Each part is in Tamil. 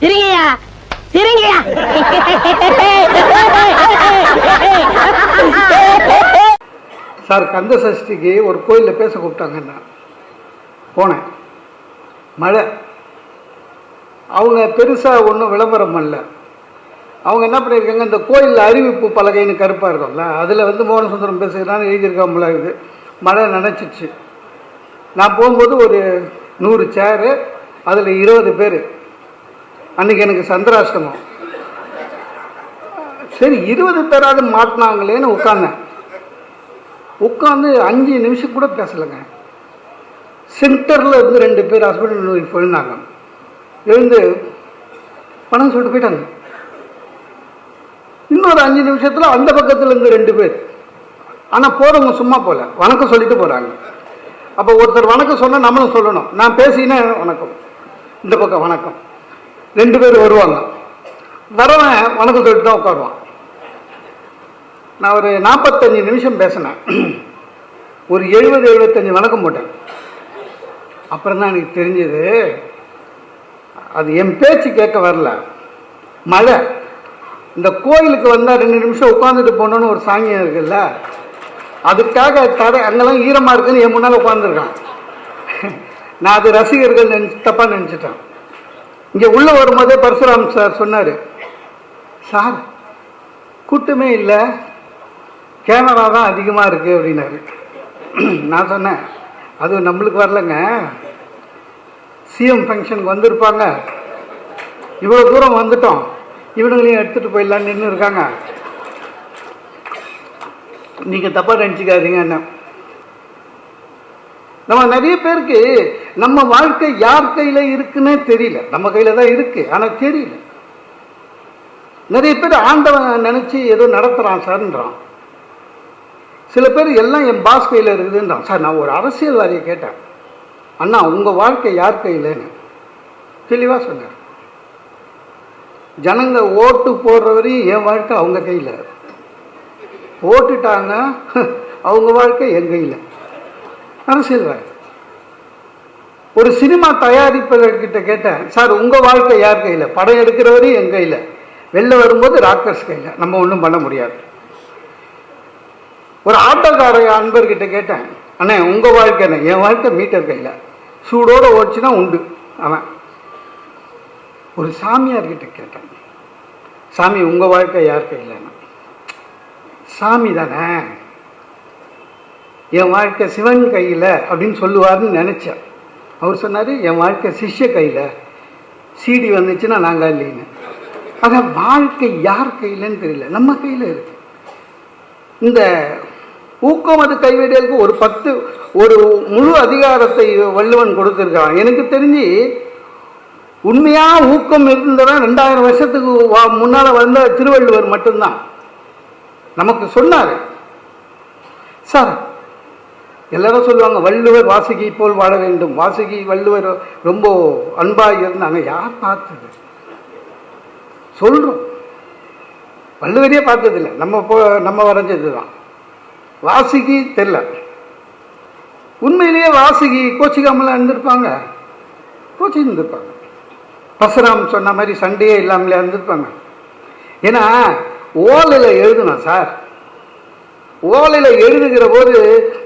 சிரிங்கய்யா. சிரிங்கய்யா. சார் கந்த சஷ்டிக்கு ஒரு கோயிலில் பேச கூப்பிட்டாங்கன்னா போனேன். மழை. அவங்க பெருசாக ஒன்றும் விளம்பரம் பண்ணல. அவங்க என்ன பண்ணியிருக்காங்க இந்த கோயிலில் அறிவிப்பு பலகைன்னு கருப்பாக இருக்கும்ல அதில் வந்து மோகனசுந்தரம் பேசுகிறான்னு எழுதியிருக்காமல இது மழை நனைச்சிச்சு. நான் போகும்போது ஒரு நூறு சேரு அதில் இருபது பேர். அன்றைக்கி எனக்கு சந்திராஷ்டமம். சரி இருபது பேராவது மாட்டினாங்களேன்னு உட்காந்தேன். உட்காந்து அஞ்சு நிமிஷம் கூட பேசலைங்க. சென்டரில் இருந்து ரெண்டு பேர் ஹஸ்பண்ட் அண்ட் ஒய்ஃப் எழுந்தாங்க. எழுந்து பணம் சொல்லிட்டு போயிட்டாங்க. இன்னொரு அஞ்சு நிமிஷத்தில் அந்த பக்கத்துல இருந்து ரெண்டு பேர். ஆனால் போகிறவங்க சும்மா போகல வணக்கம் சொல்லிட்டு போகிறாங்க அப்போ ஒருத்தர் வணக்கம் சொன்னால் நம்மளும் சொல்லணும். நான் பேசினேன் வணக்கம். இந்த பக்கம் வணக்கம். ரெண்டு பேர் வருவாங்க. வரவன் வணக்கம் சொல்லிட்டு தான் உட்காருவான். நான் ஒரு நாற்பத்தஞ்சு நிமிஷம் பேசினேன். ஒரு எழுபது எழுபத்தஞ்சு வணக்கம் போட்டேன். அப்புறம் தான் எனக்கு தெரிஞ்சது அது என் பேச்சு கேட்க வரல. மழை. இந்த கோயிலுக்கு வந்தால் ரெண்டு நிமிஷம் உட்காந்துட்டு போகணுன்னு ஒரு சாங்கியம் இருக்குல்ல? அதுக்காக தடை அங்கெல்லாம் ஈரமாக இருக்குன்னு என் முன்னால் உட்காந்துருக்கான் நான் அது ரசிகர்கள் நினச்சி தப்பாக நினச்சிட்டேன். இங்கே உள்ளே வரும்போதே பரசுராம் சார் சொன்னார் சார் கூட்டமே இல்லை. கேமரா தான் அதிகமாக இருக்குது அப்படின்னாரு. நான் சொன்னேன் அது நம்மளுக்கு வரலங்க. சிஎம் ஃபங்க்ஷனுக்கு வந்திருப்பாங்க. இவ்வளோ தூரம் வந்துட்டோம். இவனுங்களையும் எடுத்துகிட்டு போயிடலான்னு நின்று இருக்காங்க நீங்கள் தப்பாக நினச்சிக்காதீங்க என்ன நம்ம நிறைய பேருக்கு நம்ம வாழ்க்கை யார் கையில் இருக்குன்னே தெரியல. நம்ம கையில் தான் இருக்கு ஆனால் தெரியல. நிறைய பேர் ஆண்டவன் நினச்சி ஏதோ நடத்துகிறான் சார்ன்றான். சில பேர் எல்லாம் என் பாஸ் கையில் இருக்குதுன்றான். சார் நான் ஒரு அரசியல்வாதியை கேட்டேன். அண்ணா உங்கள் வாழ்க்கை யார் கையிலன்னு? தெளிவாக சொன்னார். ஜனங்க ஓட்டு போடுற வரையும் என் வாழ்க்கை அவங்க கையில். ஓட்டுட்டாங்க அவங்க வாழ்க்கை என் கையில். அரசியல்வாதி ஒரு சினிமா தயாரிப்பவர்கிட்ட கேட்டேன் சார் உங்கள் வாழ்க்கை யார் கையில்? படம் எடுக்கிற என் கையில். வெளில வரும்போது ராக்கர்ஸ் கையில். நம்ம ஒன்றும் பண்ண முடியாது. ஒரு ஆட்டோக்கார அன்பர்கிட்ட கேட்டேன் அண்ணே உங்கள் வாழ்க்கை என்ன? என் வாழ்க்கை மீட்டர் கையில். சூடோடு ஓடிச்சுன்னா உண்டு. அவன் ஒரு சாமியார்கிட்ட கேட்டேன் சாமி உங்கள் வாழ்க்கை யார் கையில் சாமி தானே. என் வாழ்க்கை சிவன் கையில் அப்படின்னு சொல்லுவார்னு நினச்சேன். அவர் சொன்னார் என் வாழ்க்கை சிஷ்ய கையில். சீடி வந்துச்சுன்னா நாங்கள் இல்லைன்னு. அதான் வாழ்க்கை யார் கையிலன்னு தெரியல. நம்ம கையில் இருக்கு. இந்த ஊக்கம் அது கைவிடலுக்கு ஒரு பத்து ஒரு முழு அதிகாரத்தை வள்ளுவன் கொடுத்துருக்கான் எனக்கு தெரிஞ்சு உண்மையாக ஊக்கம் இருந்ததா ரெண்டாயிரம் வருஷத்துக்கு வா- வந்த திருவள்ளுவர் மட்டும்தான். நமக்கு சொன்னார். சார் எல்லாரும் சொல்லுவாங்க வள்ளுவர் வாசுகி போல் வாழ வேண்டும். வாசுகி வள்ளுவர் ரொம்ப அன்பாக இருந்தாங்க. யார் பார்த்தது? சொல்கிறோம் வள்ளுவரையே பார்த்ததில்ல. நம்ம போ நம்ம வரைஞ்சது தான் வாசுகி தெரில உண்மையிலேயே வாசுகி கோச்சிக்காமலாம் இருந்திருப்பாங்க. கோச்சி இருந்திருப்பாங்க பசுராம் சொன்ன மாதிரி சண்டையே இல்லாமலே இருந்திருப்பாங்க. ஏன்னா ஓலையில் எழுதணும் சார். ஓலையில் எழுதுகிற போது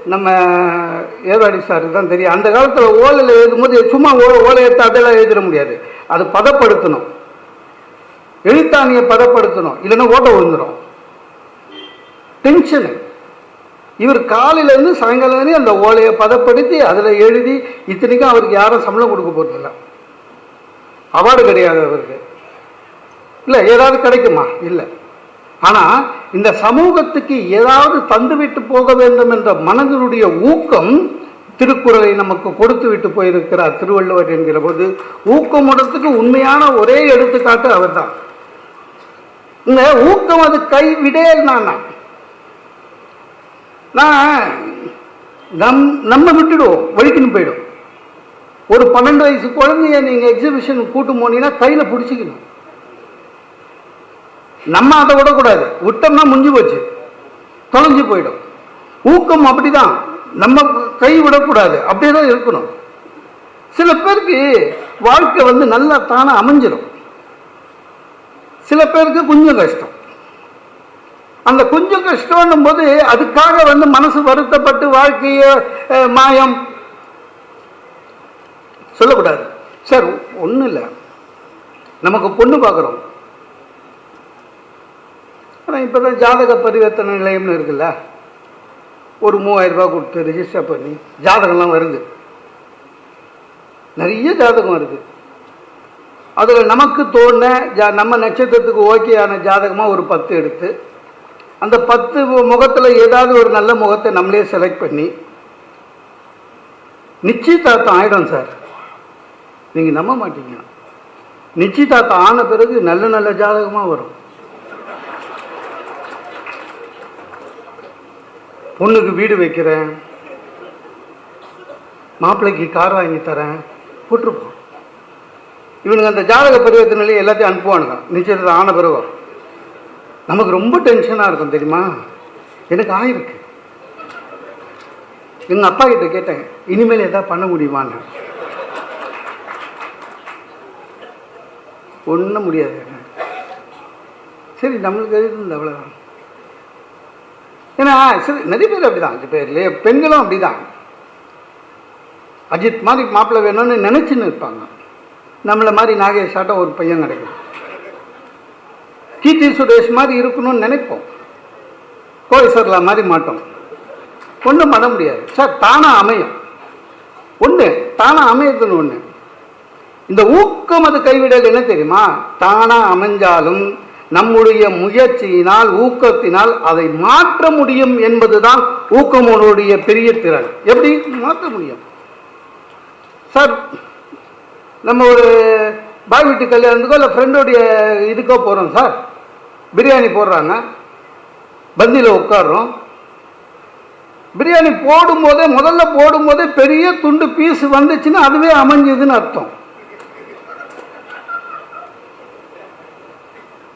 நம்ம ஏவாடி சாருக்கு தான் தெரியும். அந்த காலத்தில் ஓலையில் எழுதும்போது சும்மா ஓ ஓலை எடுத்து அதெல்லாம் எழுதிட முடியாது. அது பதப்படுத்தணும். எழுத்தாணியை பதப்படுத்தணும். இல்லைன்னா ஓட்ட விழுந்துடும் டென்ஷனு இவர் காலையிலேருந்து சாயங்காலம் வரையும் அந்த ஓலையை பதப்படுத்தி அதில் எழுதி இத்தனைக்கும் அவருக்கு யாரும் சம்பளம் கொடுக்க போகிறதில்ல அவார்டு கிடையாது அவருக்கு. இல்லை ஏதாவது கிடைக்குமா? இல்லை. ஆனால் இந்த சமூகத்துக்கு ஏதாவது தந்துவிட்டு போக வேண்டும் என்ற மனதினுடைய ஊக்கம் திருக்குறளை நமக்கு கொடுத்து விட்டு போயிருக்கிறார் திருவள்ளுவர் என்கிற போது ஊக்கமுடத்துக்கு உண்மையான ஒரே எடுத்துக்காட்டு அவர்தான். இந்த ஊக்கம் அது கை கைவிடே நான் நான் நம் நம்ம விட்டுடுவோம் வலிக்குன்னு போயிடும். ஒரு பன்னெண்டு வயசு குழந்தைய நீங்கள் எக்ஸிபிஷன் கூட்டு போனீங்கன்னா கையில் பிடிச்சிக்கணும். நம்ம அதை விடக்கூடாது. விட்டோம்னா முடிஞ்சு போச்சு. தொலைஞ்சு போயிடும். ஊக்கம் அப்படிதான். நம்ம கை விடக்கூடாது. அப்படியே தான் இருக்கணும். சில பேருக்கு வாழ்க்கை வந்து நல்லா தானே அமைஞ்சிடும் சில பேருக்கு கொஞ்சம் கஷ்டம். அந்த கொஞ்சம் கஷ்டம்னும் போது அதுக்காக வந்து மனசு வருத்தப்பட்டு வாழ்க்கைய அஹ், மாயம். சொல்லக்கூடாது. சார் ஒன்றும் இல்லை. நமக்கு பொண்ணு பார்க்குறோம் ஆனால் இப்போ தான் ஜாதக பரிவர்த்தனை நிலையம்னு இருக்குல்ல? ஒரு மூவாயிரம் கொடுத்து ரிஜிஸ்டர் பண்ணி ஜாதகம்லாம் வருது. நிறைய ஜாதகம் வருது அதில் நமக்கு தோண ஜா நம்ம நட்சத்திரத்துக்கு ஓகேயான ஜாதகமாக ஒரு பத்து எடுத்து அந்த பத்து முகத்தில் ஏதாவது ஒரு நல்ல முகத்தை நம்மளே செலக்ட் பண்ணி நிச்சயதார்த்தம் ஆகிடும் சார். நீங்கள் நம்ப மாட்டீங்க. நிச்சயதார்த்தம் ஆன பிறகு நல்ல நல்ல ஜாதகமாக வரும். பொண்ணுக்கு வீடு வைக்கிறேன். மாப்பிள்ளைக்கு கார் வாங்கி தரேன். போட்டிருப்போம். இவனுக்கு அந்த ஜாதக பரிவர்த்தனையிலே எல்லாத்தையும் அனுப்புவானுங்க. நிச்சயத்தை ஆன பிறகு. நமக்கு ரொம்ப டென்ஷனாக இருக்கும் தெரியுமா? எனக்கு ஆயிருக்கு. எங்கள் அப்பா கிட்ட கேட்டேன் இனிமேல் எதாவது பண்ண முடியுமான்னு? ஒன்றும் முடியாது. சரி நம்மளுக்கு எது இந்த அவ்வளோதான் ஏன்னா சில நிறைய பேர் அப்படிதான். இப்போ இல்லையா பெண்களும் அப்படிதான். அஜித் மாதிரி மாப்பிள்ளை வேணும்னு நினச்சின்னு இருப்பாங்க. நம்மளை மாதிரி நாகேஷாட்டம் ஒரு பையன் கிடைக்கும். கீர்த்தி சுரேஷ் மாதிரி இருக்கணும்னு நினைப்போம். கோவை மாதிரி மாட்டோம். ஒன்றும் பண்ண முடியாது. சார் தானாக அமையும். ஒன்று தானாக அமையதுன்னு ஒன்று இந்த ஊக்கம் அது கைவிடல் என்ன தெரியுமா? தானாக அமைஞ்சாலும் நம்முடைய முயற்சியினால் ஊக்கத்தினால் அதை மாற்ற முடியும் என்பதுதான் ஊக்கமோனுடைய பெரிய திறன். எப்படி? மாற்ற முடியும். சார் நம்ம ஒரு பாய் வீட்டு கல்யாணத்துக்கோ இல்லை ஃப்ரெண்டோடைய இதுக்கோ போகிறோம் சார். பிரியாணி போடுறாங்க. பந்தியில் உட்காடுறோம் பிரியாணி போடும்போதே முதல்ல போடும்போதே பெரிய துண்டு பீஸ் வந்துச்சுன்னா அதுவே அமைஞ்சதுன்னு அர்த்தம்.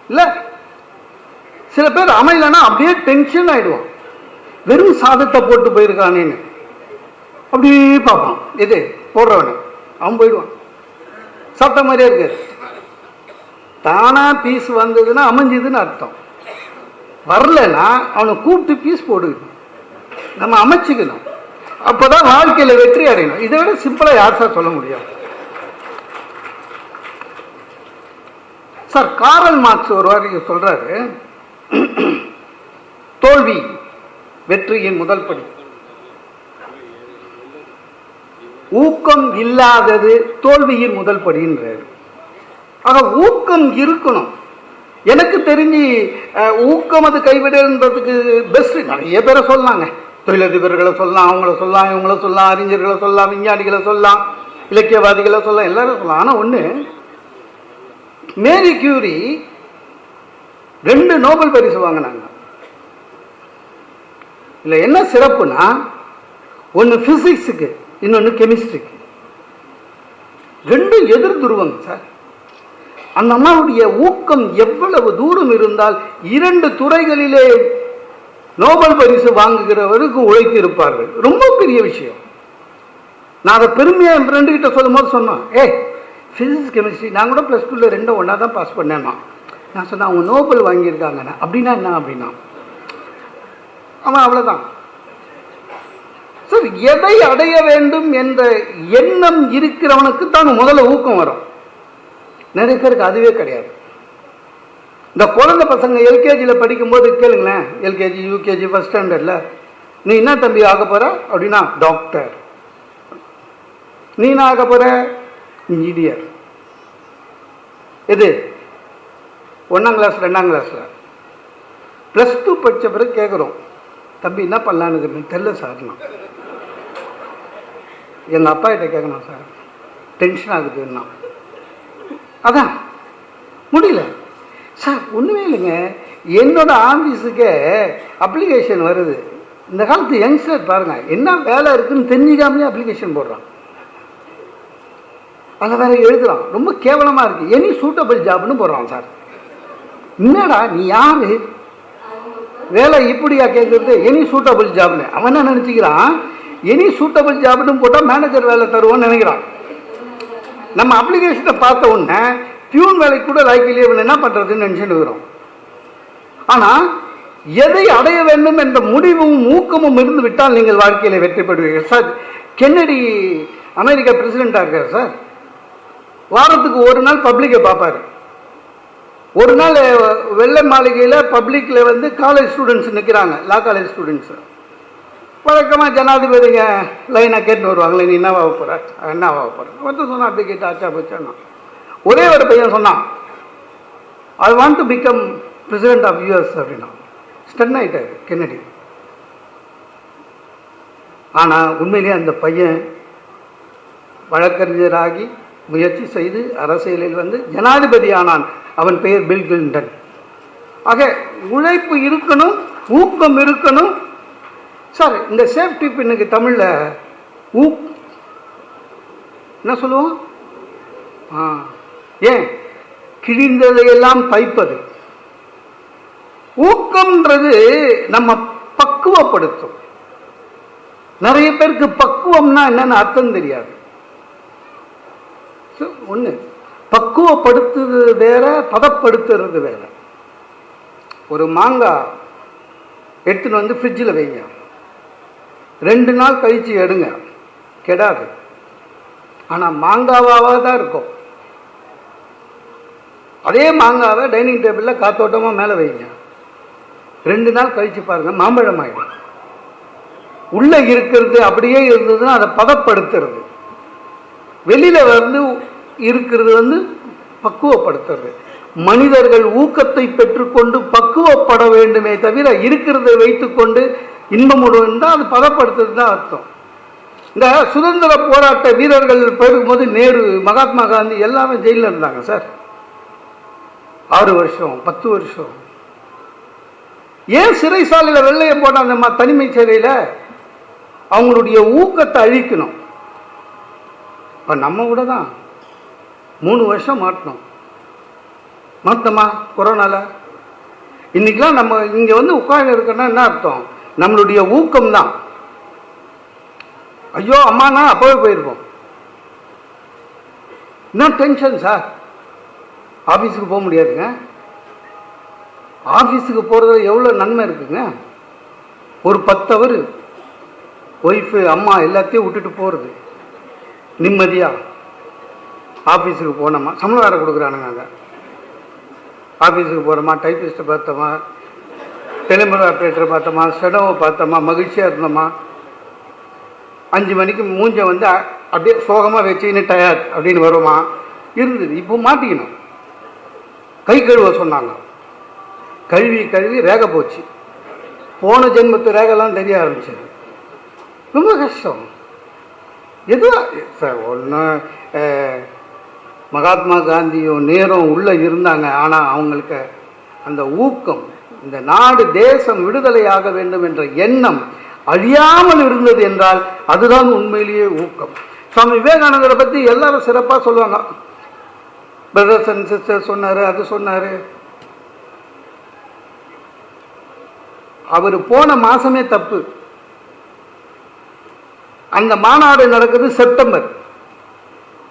இல்லை. சில பேர் அமையலன்னா அப்படியே டென்ஷன் ஆயிடுவான். வெறும் சாதத்தை போட்டு போயிருக்கானேன்னு. அப்படியே பார்ப்பான். எது போடுறவனு. அவன் போயிடுவான். சாப்பிட்ட மாதிரியே இருக்காது தானா பீஸ் வந்ததுன்னா அமைஞ்சதுன்னு அர்த்தம். வரலன்னா அவனை கூப்பிட்டு பீஸ் போட்டுக்கணும் நம்ம அமைச்சிக்கணும். அப்போ தான் வாழ்க்கையில வெற்றி அடையணும். இதை விட சிம்பிளா யார் சார் சொல்ல முடியாது சார் காரல் மார்க்ஸ் ஒருவர் சொல்றாரு. தோல்வி வெற்றியின் முதல் படி. ஊக்கம் இல்லாதது தோல்வியின் முதல் படின்றார். ஆக ஊக்கம் இருக்கணும். எனக்கு தெரிஞ்சு ஊக்கம் அது கைவிடன்றதுக்கு பெஸ்ட் நிறைய பேரை சொல்லலாங்க தொழிலதிபர்களை சொல்லலாம் அவங்கள சொல்லலாம் இவங்கள சொல்லலாம் அறிஞர்களை சொல்லலாம் விஞ்ஞானிகளை சொல்லலாம் இலக்கியவாதிகளை சொல்லலாம் எல்லாரும் சொல்லலாம். ஆனால் ஒன்று மேரி கியூரி ரெண்டு நோபல் பரிசு வாங்கினாங்க. இல்லை என்ன சிறப்புனா ஒன்று ஃபிசிக்ஸுக்கு இன்னொன்று கெமிஸ்ட்ரிக்கு ரெண்டும் எதிர் துருவங்க சார். அந்த அம்மாவுடைய ஊக்கம் எவ்வளவு தூரம் இருந்தால் இரண்டு துறைகளிலே நோபல் பரிசு வாங்குகிறவருக்கு உழைத்திருப்பார்கள். ரொம்ப பெரிய விஷயம். நான் அதை பெருமையாக என் ஃப்ரெண்டு கிட்ட சொல்லும் போது சொன்னேன் ஏய் ஃபிசிக்ஸ் கெமிஸ்ட்ரி நான் கூட ப்ளஸ் டூவில் ரெண்டும் ஒன்றா தான் பாஸ் பண்ணேன்னா. நான் சொன்னேன் அவங்க நோபல் வாங்கியிருக்காங்கண்ணா அப்படின்னா என்ன அப்படின்னா? அவன் அவ்வளோதான் சார் எதை அடைய வேண்டும் என்ற எண்ணம் இருக்கிறவனுக்கு தான் முதல்ல ஊக்கம் வரும். நிறைய பேருக்கு அதுவே கிடையாது. இந்த குழந்தை பசங்க எல்கேஜியில் படிக்கும்போது கேளுங்களேன் எல்கேஜி யூகேஜி ஃபஸ்ட் ஸ்டாண்டர்டில் நீ என்ன தம்பி ஆக போற? அப்படின்னா டாக்டர். நீ என்ன ஆக போற? இன்ஜினியர். எது? ஒன்றாம் கிளாஸ் ரெண்டாம் கிளாஸில் ப்ளஸ் டூ படித்த பிறகு கேட்குறோம் தம்பி என்ன பண்ணலான்னு இருக்கிறேன் சார் நான் எங்கள் அப்பா கிட்ட கேட்கணும் சார் டென்ஷன் ஆகுதுன்னா அதான் முடியல. சார் ஒன்றுமே இல்லைங்க. என்னோட ஆஃபீஸுக்கே அப்ளிகேஷன் வருது. இந்த காலத்து யங்ஸ்டர் பாருங்க என்ன வேலை இருக்குதுன்னு தெரிஞ்சுக்காமலே அப்ளிகேஷன் போடுறான். அதில் வேற எழுதுறான். ரொம்ப கேவலமாக இருக்கு. எனி சூட்டபிள் ஜாப்னு போடுறான் சார். என்னடா நீ யார்? வேலை இப்படியா கேட்குறது எனி சூட்டபிள் ஜாப்னு அவன் என்ன நினச்சிக்கிறான்? எனி சூட்டபிள் ஜாப்னு போட்டால் மேனேஜர் வேலை தருவோன்னு நினைக்கிறான். நம்ம அப்ளிகேஷனை பார்த்த உடனே பியூன் வேலைக்கு கூட லாய்க்கிலேயே என்ன பண்ணுறதுன்னு நினச்சிட்டு இருக்கிறோம் ஆனால் எதை அடைய வேண்டும் என்ற முடிவும் ஊக்கமும் இருந்து விட்டால் நீங்கள் வாழ்க்கையில் வெற்றி பெறுவீர்கள். சார் கென்னடி அமெரிக்கா பிரசிடெண்ட்டாக இருக்கார் சார். வாரத்துக்கு ஒரு நாள் பப்ளிக்கை பார்ப்பாரு. ஒரு நாள் வெள்ளை மாளிகையில் பப்ளிக்கில் வந்து காலேஜ் ஸ்டூடெண்ட்ஸ் நிற்கிறாங்க லா காலேஜ் ஸ்டூடெண்ட்ஸு வழக்கமாக ஜனாதிபதிங்க லைனாக கேட்டு வருவாங்களே நீ என்னவா போகிற என்னவா போகிற ஒருத்தர் சொன்னா அப்படி கேட்டு ஆச்சா போச்சான்னா? ஒரே ஒரு பையன் சொன்னான் I want to become president of US அப்படின்னா. ஸ்டன் ஆகிட்டார் கென்னடி ஆனால் உண்மையிலேயே அந்த பையன் வழக்கறிஞராகி முயற்சி செய்து அரசியலில் வந்து ஜனாதிபதி ஆனான் அவன் பெயர் பில் கிளின்டன் ஆக உழைப்பு இருக்கணும் ஊக்கம் இருக்கணும். சார் இந்த சேஃப்டி பின்னுக்கு தமிழில் ஊ என்ன சொல்லுவோம்? ஆ ஏன்? கிழிந்ததையெல்லாம் தைப்பது ஊக்கம்ன்றது நம்ம பக்குவப்படுத்தும். நிறைய பேருக்கு பக்குவம்னா என்னன்னு அர்த்தம் தெரியாது. ஒன்று பக்குவப்படுத்துறது வேற பதப்படுத்துறது வேற. ஒரு மாங்காய் எடுத்துன்னு வந்து ஃப்ரிட்ஜில் வைங்க. ரெண்டு நாள் கழித்து எடுங்க. கெடாது. ஆனால் மாங்காவாக தான் இருக்கும். அதே மாங்காவை டைனிங் டேபிளில் காத்தோட்டமாக மேலே வைங்க. ரெண்டு நாள் கழித்து பாருங்கள் மாம்பழம் ஆகிடும் உள்ளே இருக்கிறது அப்படியே இருந்ததுன்னா அதை பதப்படுத்துறது. வெளியில் வந்து இருக்கிறது வந்து பக்குவப்படுத்துறது. மனிதர்கள் ஊக்கத்தை பெற்றுக்கொண்டு பக்குவப்பட வேண்டுமே தவிர இருக்கிறதை வைத்துக்கொண்டு இன்பம் தான் அது பதப்படுத்துறது தான் அர்த்தம். இந்த சுதந்திர போராட்ட வீரர்கள் போது நேரு மகாத்மா காந்தி எல்லாமே ஜெயிலில் இருந்தாங்க சார். ஆறு வருஷம் பத்து வருஷம். ஏன் சிறைசாலையில் வெள்ளையை போட்ட அந்த தனிமை சிறையில்? அவங்களுடைய ஊக்கத்தை அழிக்கணும். இப்போ நம்ம கூட தான். மூணு வருஷம் மாட்டினோம் மாட்டோமா கொரோனால? இன்னைக்கெல்லாம் நம்ம இங்கே வந்து உட்கார்ந்து இருக்கோன்னா என்ன அர்த்தம்? நம்மளுடைய ஊக்கம் தான் ஐயோ அம்மானா அப்போவே போயிருப்போம். என்ன டென்ஷன் சார் ஆஃபீஸுக்கு போக முடியாதுங்க. ஆஃபீஸுக்கு போகிறதுல எவ்வளோ நன்மை இருக்குங்க? ஒரு பத்து அவர் ஒய்ஃபு அம்மா எல்லாத்தையும் விட்டுட்டு போகிறது நிம்மதியாக ஆஃபீஸுக்கு போனோமா? சம்பளம் வேறு கொடுக்குறானுங்க அங்கே. ஆஃபீஸுக்கு போகிறோமா டைப்பிஸ்ட்டை பார்த்தோமா? டெலிமர் ஆப்ரேட்டரை பார்த்தோமா? செடவை பார்த்தோமா? மகிழ்ச்சியாக இருந்தோமா? அஞ்சு மணிக்கு மூஞ்ச வந்து அப்படியே சோகமாக வச்சுக்கின்னு டயர் அப்படின்னு வருமா? இருந்தது. இப்போ மாட்டிக்கணும். கை கழுவ சொன்னாங்க. கழுவி கழுவி ரேகை போச்சு. போன ஜென்மத்து ரேகெல்லாம் தெரிய ஆரம்பிச்சது. ரொம்ப கஷ்டம். எது சார் ஒன்று மகாத்மா காந்தியும் நேரும் உள்ளே இருந்தாங்க. ஆனால் அவங்களுக்கு அந்த ஊக்கம் இந்த நாடு தேசம் விடுதலையாக வேண்டும் என்ற எண்ணம் அழியாமல் இருந்தது என்றால் அதுதான் உண்மையிலேயே ஊக்கம். சுவாமி விவேகானந்தரை பற்றி எல்லாரும் சிறப்பாக சொல்லுவாங்க. பிரதர்ஸ் அண்ட் சிஸ்டர் சொன்னார் அது சொன்னார். அவர் போன மாசமே தப்பு. அந்த மாநாடு நடக்குது செப்டம்பர்.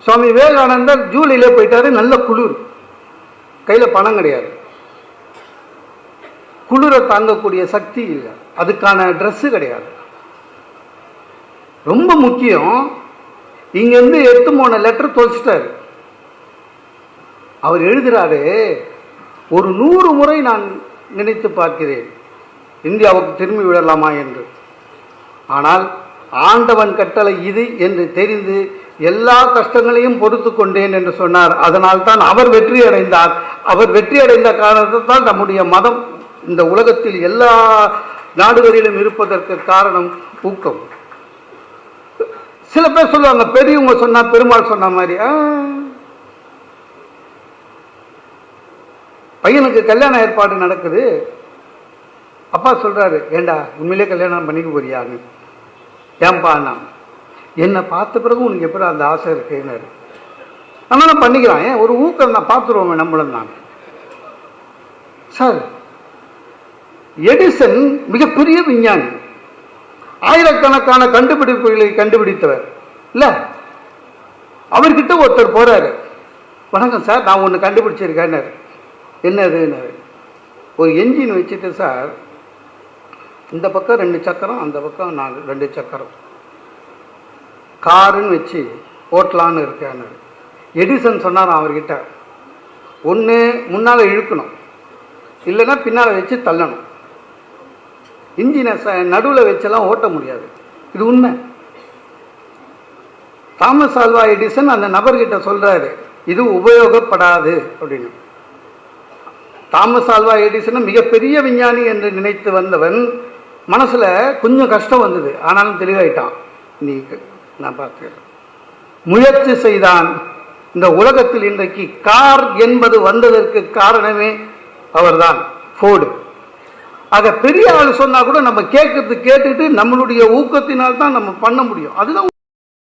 சுவாமி விவேகானந்தர் ஜூலையில போயிட்டாரு நல்ல குளிர். கையில் பணம் கிடையாது. குளிரை தாங்கக்கூடிய சக்தி இல்லை. அதுக்கான ட்ரெஸ்ஸு கிடையாது. ரொம்ப முக்கியம் இங்கேருந்து எடுத்து போன லெட்டர் தொலைச்சிட்டாரு. அவர் எழுதுறாரு ஒரு நூறு முறை நான் நினைத்து பார்க்கிறேன். இந்தியாவுக்கு திரும்பி விடலாமா? என்று. ஆனால் ஆண்டவன் கட்டளை இது என்று தெரிந்து எல்லா கஷ்டங்களையும் பொறுத்து கொண்டேன் என்று சொன்னார். அதனால் தான் அவர் வெற்றி அடைந்தார். அவர் வெற்றி அடைந்த காரணத்தை தான் நம்முடைய மதம் இந்த உலகத்தில் எல்லா நாடுகளிலும் இருப்பதற்கு காரணம் ஊக்கம். சில பேர் சொல்லுவாங்க பெரியவங்க சொன்னா பெருமாள் சொன்ன மாதிரி பையனுக்கு கல்யாண ஏற்பாடு நடக்குது. அப்பா சொல்றாரு ஏண்டா உண்மையிலே கல்யாணம் பண்ணிக்க போறியான்னு? ஏன்பா நான் என்னை பார்த்த பிறகு உனக்கு எப்படி அந்த ஆசை இருக்குன்னு. ஆனால் நான் பண்ணிக்கிறான். ஏன்? ஒரு ஊக்கம் நான் பார்த்துருவோங்க நம்மளும் நான் சார் எடிசன் மிகப்பெரிய விஞ்ஞானி. ஆயிரக்கணக்கான கண்டுபிடிப்புகளை கண்டுபிடித்தவர். இல்லை? அவர்கிட்ட ஒருத்தர் போகிறாரு வணக்கம் சார் நான் ஒன்று கண்டுபிடிச்சிருக்கேன்னாரு. என்னதுன்னு ஒரு என்ஜின் வச்சுட்டு சார் இந்த பக்கம் ரெண்டு சக்கரம் அந்த பக்கம் நாலு ரெண்டு சக்கரம். காருன்னு வச்சு ஓட்டலான்னு இருக்கான்னு. எடிசன் சொன்னாராம் அவர்கிட்ட ஒன்று முன்னால் இழுக்கணும். இல்லைன்னா பின்னால் வச்சு தள்ளணும். இன்ஜினை ச நடுவில் வச்செல்லாம் ஓட்ட முடியாது. இது உண்மை. தாமஸ் ஆல்வா எடிசன் அந்த நபர்கிட்ட சொல்றாரு இது உபயோகப்படாது. அப்படின்னு. தாமஸ் ஆல்வா எடிசன் மிகப்பெரிய விஞ்ஞானி என்று நினைத்து வந்தவன் மனசுல கொஞ்சம் கஷ்டம் வந்தது ஆனாலும் தெளிவாயிட்டான். நீ நான் பார்க்கிறேன் முயற்சி செய்தான். இந்த உலகத்தில் இன்றைக்கு கார் என்பது வந்ததற்கு காரணமே அவர்தான் ஃபோர்டு ஆக பெரிய ஆள் சொன்னா கூட நம்ம கேட்கறது கேட்டுட்டு நம்மளுடைய ஊக்கத்தினால் தான் நம்ம பண்ண முடியும். அதுதான்